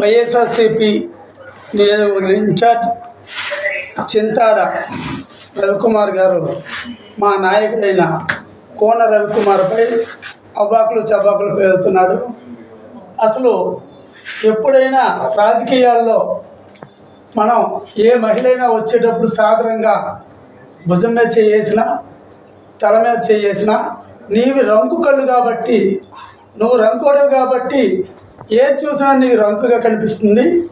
వైఎస్ఆర్సిపి నియోజకవర్గ ఇన్ఛార్జ్ చింతాడ రవికుమార్ గారు మా నాయకుడైన కోన రవికుమార్పై అవ్వాకులు చబాకులు పేరుతున్నాడు అసలు ఎప్పుడైనా రాజకీయాల్లో మనం ఏ మహిళైనా వచ్చేటప్పుడు సాధారణంగా భుజం మీద చేసిన తల మీద చేసిన నీవి రంకు కళ్ళు కాబట్టి నువ్వు రంకోడవు కాబట్టి ఏది చూసినా నీకు రంకుగా కనిపిస్తుంది.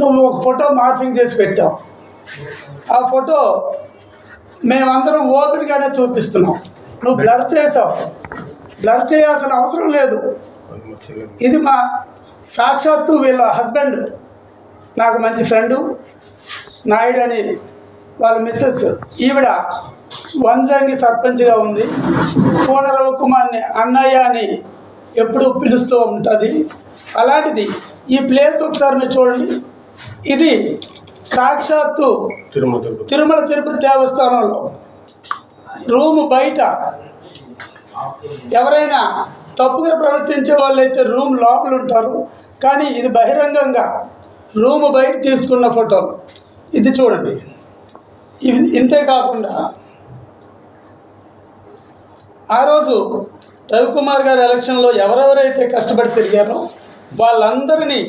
నువ్వు ఒక ఫోటో మార్పింగ్ చేసి పెట్టావు. ఆ ఫోటో మేమందరం ఓపెన్గానే చూపిస్తున్నాం. నువ్వు బ్లర్ చేసావు. బ్లర్ చేయాల్సిన అవసరం లేదు. ఇది మా సాక్షాత్తు వీళ్ళ హస్బెండ్ నాకు మంచి ఫ్రెండు నాయుడు అని వాళ్ళ మిస్సెస్. ఈవిడ వంజంగి సర్పంచ్గా ఉంది. కోన రవికుమార్ని అన్నయ్య అని ఎప్పుడూ పిలుస్తూ ఉంటుంది. అలాంటిది ఈ ప్లేస్ ఒకసారి మీరు చూడండి. ఇది సాక్షాత్తు తిరుమల తిరుపతి. దేవస్థానంలో. రూము బయట. ఎవరైనా తప్పుగా ప్రవర్తించే వాళ్ళైతే రూమ్ లోపల ఉంటారు. కానీ ఇది బహిరంగంగా రూమ్ బయట తీసుకున్న ఫోటో. ఇది చూడండి. ఇది ఇంతే కాకుండా ఆ రోజు రవికుమార్ గారి ఎలక్షన్లో ఎవరెవరైతే కష్టపడి తిరిగారో వాళ్ళందరినీ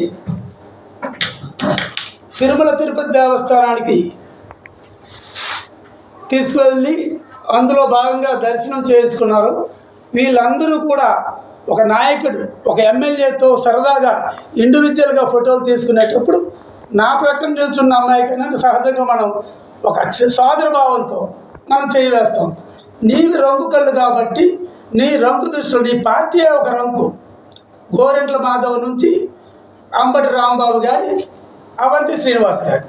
తిరుమల తిరుపతి దేవస్థానానికి తీసుకువెళ్ళి అందులో భాగంగా దర్శనం చేయించుకున్నారు వీళ్ళందరూ కూడా ఒక నాయకుడు ఒక ఎమ్మెల్యేతో సరదాగా ఇండివిజువల్గా ఫోటోలు తీసుకునేటప్పుడు నా ప్రక్కన నిల్చున్న అమ్మాయికైనా సహజంగా మనం ఒక సోదరభావంతో మనం చేయవేస్తాం నీవి రంగు కళ్ళు కాబట్టి నీ రంగు దృష్టిలో నీ పార్టీ ఒక రంగు గోరెంట్ల మాధవ్ నుంచి అంబటి రాంబాబు గారి అవంతి శ్రీనివాస్ గారి.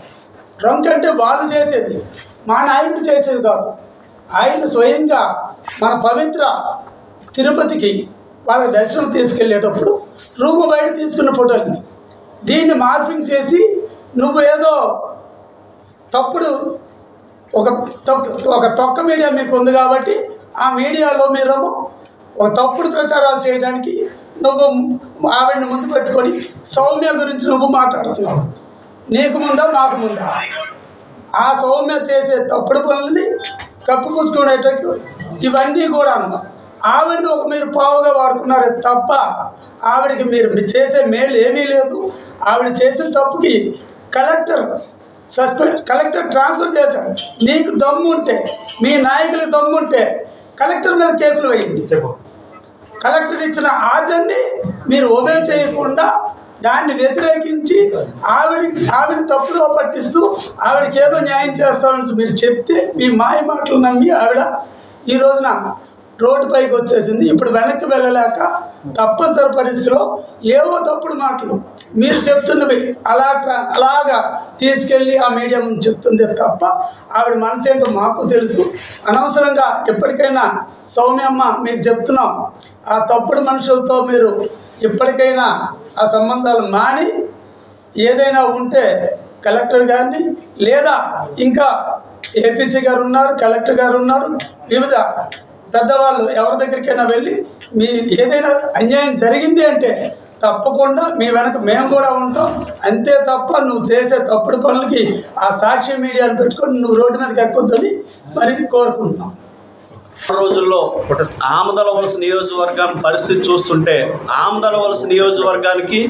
ట్రంక్ అంటే వాళ్ళు చేసేది మా నాయకుడు చేసేది కాదు. ఆయన స్వయంగా మన పవిత్ర తిరుపతికి వాళ్ళ దర్శనం తీసుకెళ్ళేటప్పుడు రూమ్ బయట తీసుకున్న ఫోటోలు. దీన్ని మార్పింగ్ చేసి నువ్వు ఏదో తప్పుడు ఒక తొక్క ఒక తొక్క మీడియా మీకు ఉంది కాబట్టి ఆ మీడియాలో మీరేమో ఒక తప్పుడు ప్రచారాలు చేయడానికి నువ్వు ఆవిడని ముందు పెట్టుకొని సౌమ్య గురించి నువ్వు మాట్లాడుతున్నావు. నీకు ముందా మాకు ముందా? ఆ సౌమ్య చేసే తప్పుడు పనులని కప్పుకూసుకునేటట్టు ఇవన్నీ కూడా ఆవిడని ఒక మీరు పావుగా వాడుకున్నారే తప్ప ఆవిడకి మీరు చేసే మేలు ఏమీ లేదు. ఆవిడ చేసిన తప్పుకి కలెక్టర్ సస్పెండ్ కలెక్టర్ ట్రాన్స్ఫర్ చేశాడు నీకు దమ్ము ఉంటే మీ నాయకులకు దమ్ముంటే కలెక్టర్ మీద కేసులు వేయండి. చెప్పు. కలెక్టర్ ఇచ్చిన ఆర్డర్ని మీరు ఒబే చేయకుండా దాన్ని వ్యతిరేకించి ఆవిడ ఆవిడ తప్పులో పట్టిస్తూ ఆవిడకి ఏదో న్యాయం చేస్తామని మీరు చెప్తే మీ మాయ మాటలు నమ్మి ఆవిడ ఈ రోజున రోడ్డు పైకి వచ్చేసింది. ఇప్పుడు వెనక్కి వెళ్ళలేక తప్పనిసరి పరిస్థితిలో ఏవో తప్పుడు మాటలు. మీరు చెప్తున్నవి అలా అలాగా తీసుకెళ్ళి ఆ మీడియా ముందు చెప్తుంది తప్ప ఆవిడ మనసు ఏంటో మాకు తెలుసు. అనవసరంగా ఎప్పటికైనా సౌమ్యమ్మ మీకు చెప్తున్నాం. ఆ తప్పుడు మనుషులతో మీరు ఇప్పటికైనా ఆ సంబంధాలు మాని ఏదైనా ఉంటే కలెక్టర్ గారిని లేదా ఇంకా ఏపీసీ గారు ఉన్నారు కలెక్టర్ గారు ఉన్నారు వివిధ పెద్దవాళ్ళు ఎవరి దగ్గరికైనా వెళ్ళి మీ ఏదైనా అన్యాయం జరిగింది అంటే తప్పకుండా మీ వెనక మేము కూడా ఉంటాం. అంతే తప్ప నువ్వు చేసే తప్పుడు పనులకి ఆ సాక్షి మీడియాను పెట్టుకొని నువ్వు రోడ్డు మీదకి ఎక్కొద్దని మరి కోరుకుంటున్నాం. రోజుల్లో ఆమదల వలస నియోజకవర్గం పరిస్థితి చూస్తుంటే ఆమదల వలస నియోజకవర్గానికి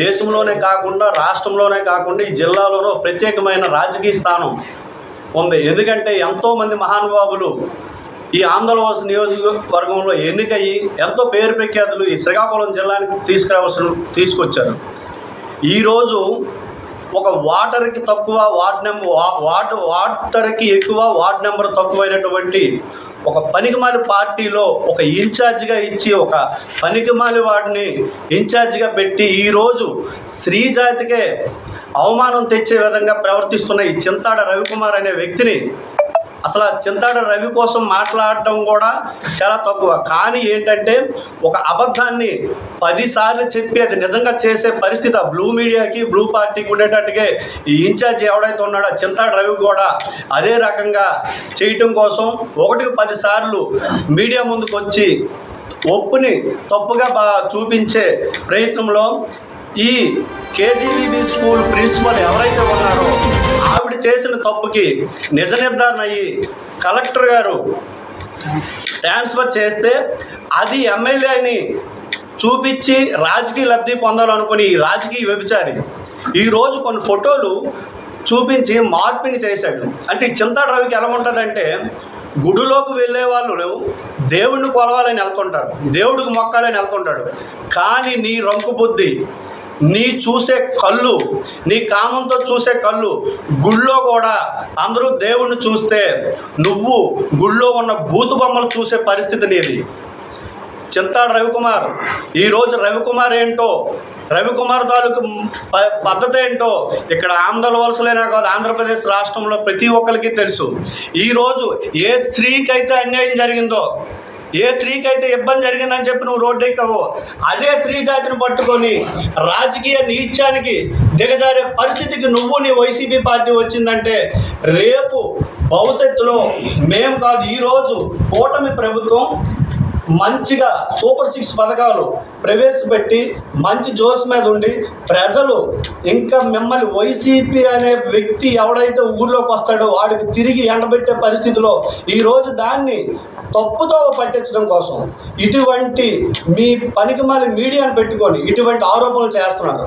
దేశంలోనే కాకుండా రాష్ట్రంలోనే కాకుండా ఈ జిల్లాలోనూ ప్రత్యేకమైన రాజకీయ స్థానం ఉంది. ఎందుకంటే ఎంతోమంది మహానుభావులు ఈ ఆంధ్రవలస నియోజకవర్గంలో ఎన్నికయ్యి ఎంతో పేరు ప్రఖ్యాతులు ఈ శ్రీకాకుళం జిల్లానికి తీసుకురావాల్సిన తీసుకొచ్చారు. ఈరోజు ఒక వాటర్కి తక్కువ వార్డ్ నెంబర్ వార్డ్ వాటర్కి ఎక్కువ వార్డ్ నెంబర్ తక్కువైనటువంటి ఒక పనికిమాలి పార్టీలో ఒక ఇన్ఛార్జిగా ఇచ్చి ఒక పనికిమాలి వాడిని ఇన్ఛార్జిగా పెట్టి ఈరోజు స్త్రీజాతికే అవమానం తెచ్చే విధంగా ప్రవర్తిస్తున్న ఈ చింతాడ రవికుమార్ అనే వ్యక్తిని అసలు ఆ చింతాడ రవి కోసం మాట్లాడడం కూడా చాలా తక్కువ. కానీ ఏంటంటే ఒక అబద్ధాన్ని పదిసార్లు చెప్పి అది నిజంగా చేసే పరిస్థితి ఆ బ్లూ మీడియాకి బ్లూ పార్టీకి ఉండేటట్టుగా ఈ ఇన్ఛార్జ్ ఎవడైతే ఉన్నాడో ఆ చింతాడ రవి కూడా అదే రకంగా చేయటం కోసం ఒకటికి పదిసార్లు మీడియా ముందుకు వచ్చి ఒప్పుని తప్పుగా బా చూపించే ప్రయత్నంలో ఈ కేజీబీబీ స్కూల్ ప్రిన్సిపల్ ఎవరైతే ఉన్నారో ఆవిడ చేసిన తప్పుకి నిజ నిర్ధారణ అయ్యి కలెక్టర్ గారు ట్రాన్స్ఫర్ చేస్తే అది ఎమ్మెల్యేని చూపించి రాజకీయ లబ్ధి పొందాలనుకుని ఈ రాజకీయ వ్యభిచారి. ఈరోజు కొన్ని ఫోటోలు చూపించి మార్పింగ్ చేశాడు. అంటే ఈ రవికి ఎలా ఉంటుందంటే గుడిలోకి వెళ్ళే వాళ్ళు దేవుడిని కొలవాలని వెళ్తుంటారు. దేవుడికి మొక్కాలని వెళ్తుంటాడు. కానీ నీ రంకు బుద్ధి నీ చూసే కళ్ళు నీ కామంతో చూసే కళ్ళు గుళ్ళో కూడా అందరూ దేవుణ్ణి చూస్తే నువ్వు గుళ్ళో ఉన్న బూతు బొమ్మలు చూసే పరిస్థితి నీది. చింతాడు రవికుమార్ ఈరోజు రవికుమార్ ఏంటో రవికుమార్ తాలూకు ప- పద్ధతి ఏంటో ఇక్కడ ఆంధ్ర వలసలైనా కాదు ఆంధ్రప్రదేశ్ రాష్ట్రంలో ప్రతి ఒక్కరికి తెలుసు. ఈరోజు ఏ స్త్రీకి అయితే అన్యాయం జరిగిందో ఏ స్త్రీకి అయితే ఇబ్బంది జరిగిందని చెప్పి నువ్వు రోడ్డు ఎక్కవో అదే స్త్రీ జాతిని పట్టుకొని రాజకీయ నీత్యానికి దిగజారే పరిస్థితికి నువ్వు నీ వైసీపీ పార్టీ వచ్చిందంటే రేపు భవిష్యత్తులో మేము కాదు ఈరోజు కూటమి ప్రభుత్వం మంచిగా సూపర్ సిక్స్ పథకాలు ప్రవేశపెట్టి మంచి జోస్ మీద ఉండి ప్రజలు ఇంకా మిమ్మల్ని వైసీపీ అనే వ్యక్తి ఎవడైతే ఊర్లోకి వస్తాడో వాడికి తిరిగి ఎండబెట్టే పరిస్థితిలో ఈరోజు దాన్ని తప్పుతో పట్టించడం కోసం ఇటువంటి మీ పనికి మళ్ళీ మీడియాను పెట్టుకొని ఇటువంటి ఆరోపణలు చేస్తున్నారు.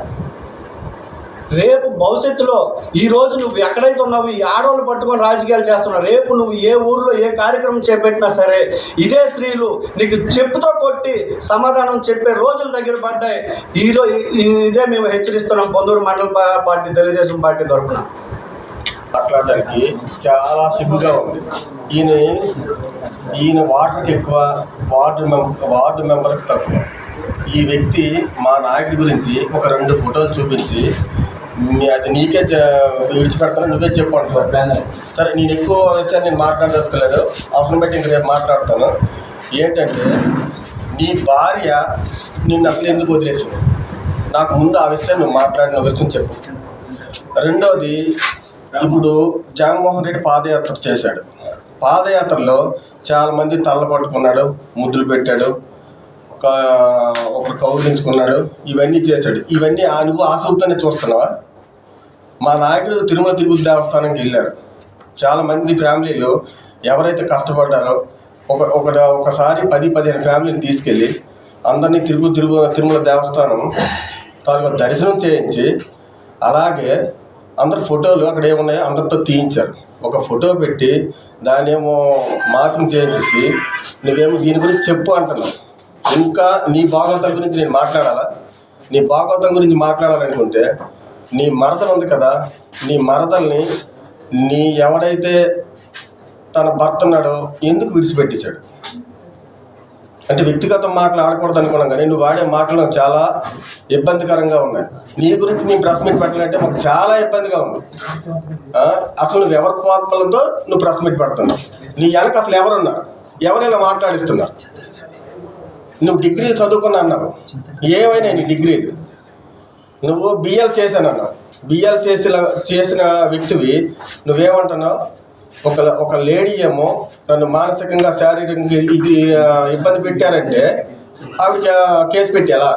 రేపు భవిష్యత్తులో ఈ రోజు నువ్వు ఎక్కడైతే ఉన్నావు ఈ ఆడవాళ్ళు పట్టుకొని రాజకీయాలు చేస్తున్నావు రేపు నువ్వు ఏ ఊర్లో ఏ కార్యక్రమం చేపట్టినా సరే ఇదే స్త్రీలు నీకు చెప్పుతో కొట్టి సమాధానం చెప్పే రోజులు దగ్గర పడ్డాయి. ఈరో ఈ- ఇదే మేము హెచ్చరిస్తున్నాం పొందూరు మండల పార్టీ తెలుగుదేశం పార్టీ తరఫున. మాట్లాడడానికి చాలా సిగ్గుగా ఉంది. ఈయన ఈయన వాటర్కి ఎక్కువ వార్డు మెంబర్ వార్డు మెంబర్కి తక్కువ. ఈ వ్యక్తి మా నాయకుడి గురించి ఒక రెండు ఫోటోలు చూపించి అది నీకే విడిచిపెడతాను నువ్వే చెప్పు అంటున్నావు సరే నేను ఎక్కువ విషయాన్ని నేను మాట్లాడదలుచుకోలేదు అవసరం బట్టి ఇంక రేపు మాట్లాడతాను. ఏంటంటే నీ భార్య నిన్ను అసలు ఎందుకు వదిలేసింది? నాకు ముందు ఆ విషయం నువ్వు మాట్లాడిన విషయం చెప్పు. రెండవది ఇప్పుడు జగన్మోహన్ రెడ్డి పాదయాత్ర చేశాడు. పాదయాత్రలో చాలా మంది తల్ల పట్టుకున్నాడు ముద్దులు పెట్టాడు ఒక ఒకరు కౌలించుకున్నాడు ఇవన్నీ చేశాడు. ఇవన్నీ ఆ నువ్వు ఆసక్తితోనే చూస్తున్నావా? మా నాయకుడు తిరుమల తిరుపతి దేవస్థానంకి వెళ్ళారు. చాలా మంది ఫ్యామిలీలు ఎవరైతే కష్టపడ్డారో ఒక ఒక ఒకసారి పది పదిహేను ఫ్యామిలీని తీసుకెళ్ళి అందరినీ తిరుపతి తిరుగు తిరుమల దేవస్థానం తాలూకా దర్శనం చేయించి అలాగే అందరు ఫోటోలు అక్కడ ఏమున్నాయో అందరితో తీయించారు. ఒక ఫోటో పెట్టి దాన్నేమో ఏమో మార్కింగ్ చేయించేసి నువ్వేమో దీని గురించి చెప్పు అంటున్నావు. ఇంకా నీ భాగవతం గురించి నేను మాట్లాడాలా? నీ భాగవతం గురించి మాట్లాడాలనుకుంటే నీ మరదలు ఉంది కదా నీ మరదల్ని నీ ఎవరైతే తన భర్త ఉన్నాడో ఎందుకు విడిచిపెట్టించాడు? అంటే వ్యక్తిగత మాటలు ఆడకూడదు అనుకున్నాం కానీ నువ్వు వాడే మాటలు నాకు చాలా ఇబ్బందికరంగా ఉన్నాయి. నీ గురించి నీ ప్రెస్ మీట్ పెట్టాలంటే మాకు చాలా ఇబ్బందిగా ఉంది. అసలు నువ్వు ఎవరి పాత్మలతో నువ్వు ప్రెస్ మీట్ పెడుతున్నావు? నీ వెనక అసలు ఎవరున్నారు? ఎవరైనా మాట్లాడిస్తున్నారు? నువ్వు డిగ్రీలు చదువుకున్నా అన్నావు. ఏమైనా నీ డిగ్రీలు? నువ్వు బిఎల్ చేశానన్న. బిఎల్ చేసిన చేసిన వ్యక్తివి నువ్వేమంటున్నావు? ఒక ఒక లేడీ ఏమో తను మానసికంగా శారీరకంగా ఇది ఇబ్బంది పెట్టారంటే ఆవిడ కేసు పెట్టేలా?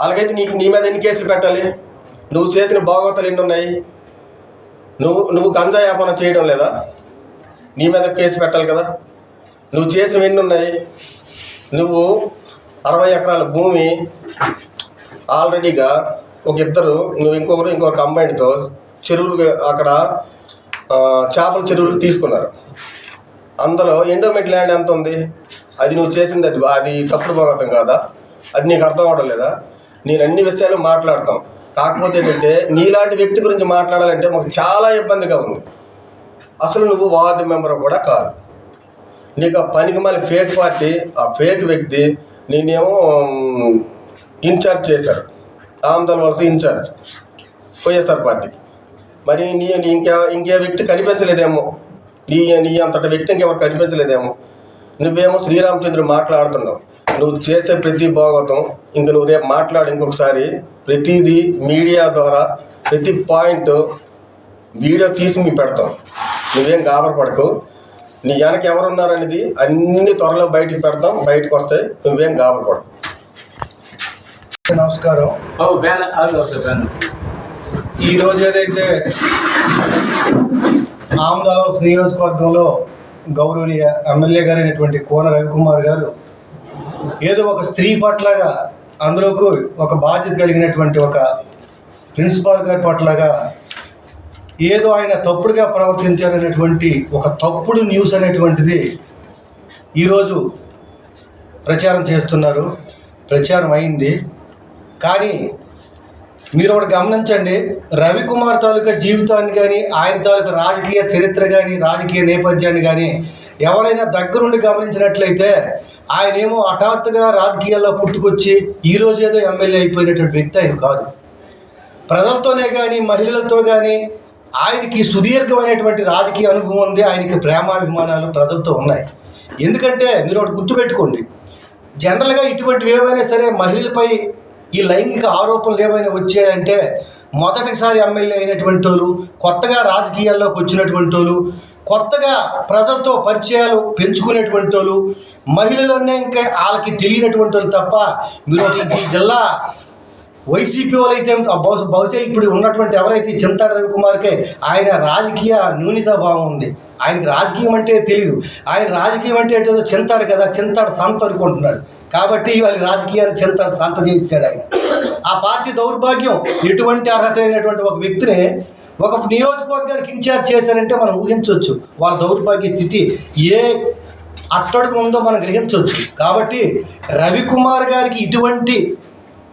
అలాగైతే నీకు నీ మీద ఎన్ని కేసులు పెట్టాలి? నువ్వు చేసిన భాగవతాలు ఎన్ని ఉన్నాయి నువ్వు నువ్వు గంజా వ్యాపారం చేయడం లేదా? నీ మీద కేసు పెట్టాలి కదా? నువ్వు చేసినవి ఎన్ని ఉన్నాయి నువ్వు అరవై ఎకరాల భూమి ఆల్రెడీగా ఒక ఇద్దరు నువ్వు ఇంకొకరు ఇంకొక కంబైన్తో చెరువులు అక్కడ చేపల చెరువులు తీసుకున్నారు. అందులో ఎండోమెట్ ల్యాండ్ ఎంత ఉంది? అది నువ్వు చేసింది అది అది తప్పుడు పోరాటం కాదా? అది నీకు అర్థం అవడం లేదా? నేను అన్ని విషయాలు మాట్లాడతాం. కాకపోతే ఏంటంటే నీలాంటి వ్యక్తి గురించి మాట్లాడాలంటే మాకు చాలా ఇబ్బందిగా ఉంది. అసలు నువ్వు వార్డు మెంబర్ కూడా కాదు. నీకు ఆ పనికి మళ్ళీ ఫేక్ పార్టీ ఆ ఫేక్ వ్యక్తి నేనేమో ఇన్ఛార్జ్ చేశారు. రామ్దల్ వలస ఇన్ఛార్జ్ వైఎస్ఆర్ పార్టీకి మరి నీ ఇంకా ఇంకే వ్యక్తి కనిపించలేదేమో. నీ నీ అంతటి వ్యక్తి ఇంకెవరు కనిపించలేదేమో. నువ్వేమో శ్రీరామచంద్ర మాట్లాడుతున్నావు. నువ్వు చేసే ప్రతి భాగవతం ఇంక నువ్వు రేపు మాట్లాడు ఇంకొకసారి. ప్రతిదీ మీడియా ద్వారా ప్రతి పాయింట్ వీడియో తీసి మేము పెడతాం. నువ్వేం గాబరపడకు. నీ వెనక ఎవరున్నారనేది అన్ని త్వరలో బయటికి పెడతాం. బయటకు వస్తాయి నువ్వేం గాబరపడకు. నమస్కారం. ఈ రోజు ఏదైతే ఆమదాల నియోజకవర్గంలో గౌరవనీయ ఎమ్మెల్యే గారైనటువంటి కోన రవికుమార్ గారు ఏదో ఒక స్త్రీ పట్లగా అందులోకి ఒక బాధ్యత కలిగినటువంటి ఒక ప్రిన్సిపాల్ గారి పట్లగా ఏదో ఆయన తప్పుడుగా ప్రవర్తించారనేటువంటి ఒక తప్పుడు న్యూస్ అనేటువంటిది ఈరోజు ప్రచారం చేస్తున్నారు. ప్రచారం అయింది. కానీ మీరు ఒకటి గమనించండి రవికుమార్ తాలూకా జీవితాన్ని కానీ ఆయన తాలూకా రాజకీయ చరిత్ర కానీ రాజకీయ నేపథ్యాన్ని కానీ ఎవరైనా దగ్గరుండి గమనించినట్లయితే ఆయన ఏమో హఠాత్తుగా రాజకీయాల్లో పుట్టుకొచ్చి ఈ రోజు ఏదో ఎమ్మెల్యే అయిపోయినటువంటి వ్యక్తి ఆయన కాదు. ప్రజలతోనే కానీ మహిళలతో కానీ ఆయనకి సుదీర్ఘమైనటువంటి రాజకీయ అనుభవం ఉంది ఆయనకి ప్రేమాభిమానాలు ప్రజలతో ఉన్నాయి. ఎందుకంటే మీరు ఒకటి గుర్తుపెట్టుకోండి జనరల్గా ఇటువంటివి ఏమైనా సరే మహిళలపై ఈ లైంగిక ఆరోపణలు ఏమైనా వచ్చాయంటే మొదటిసారి ఎమ్మెల్యే అయినటువంటి వాళ్ళు కొత్తగా రాజకీయాల్లోకి వచ్చినటువంటి వాళ్ళు కొత్తగా ప్రజలతో పరిచయాలు పెంచుకునేటువంటి వాళ్ళు మహిళలోనే ఇంకా వాళ్ళకి తెలియనటువంటి వాళ్ళు తప్ప మీరు ఈ జిల్లా వైసీపీ వాళ్ళైతే అయితే బహుశా ఇప్పుడు ఉన్నటువంటి ఎవరైతే చింతా రవికుమార్కే ఆయన రాజకీయ న్యూనిత భావం ఉంది. ఆయనకి రాజకీయం అంటే తెలియదు ఆయన రాజకీయం అంటే ఏదో చింతాడు కదా చింతాడు సంత అనుకుంటున్నాడు. కాబట్టి వాళ్ళ రాజకీయాన్ని చింతాడు సంత చేశాడు ఆయన. ఆ పార్టీ దౌర్భాగ్యం ఎటువంటి అర్హత అయినటువంటి ఒక వ్యక్తిని ఒక నియోజకవర్గానికి ఇన్ఛార్జ్ చేశారంటే మనం ఊహించవచ్చు. వాళ్ళ దౌర్భాగ్య స్థితి ఏ అట్టడుగు ఉందో మనం గ్రహించవచ్చు. కాబట్టి రవికుమార్ గారికి ఇటువంటి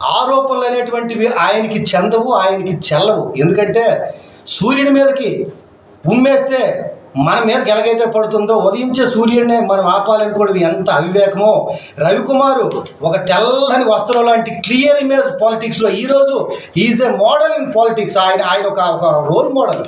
ఆరోపణలు అనేటువంటివి ఆయనకి చెందవు ఆయనకి చెల్లవు. ఎందుకంటే సూర్యుని మీదకి ఉమ్మేస్తే మన మీదకి ఎలాగైతే పడుతుందో ఉదయించే సూర్యుడిని మనం ఆపాలనుకోవడం ఎంత అవివేకమో. రవికుమారు ఒక తెల్లని వస్త్రం లాంటి క్లియర్ ఇమేజ్ పాలిటిక్స్లో ఈరోజు is a model in politics. ఆయన ఆయన ఒక ఒక రోల్ మోడల్.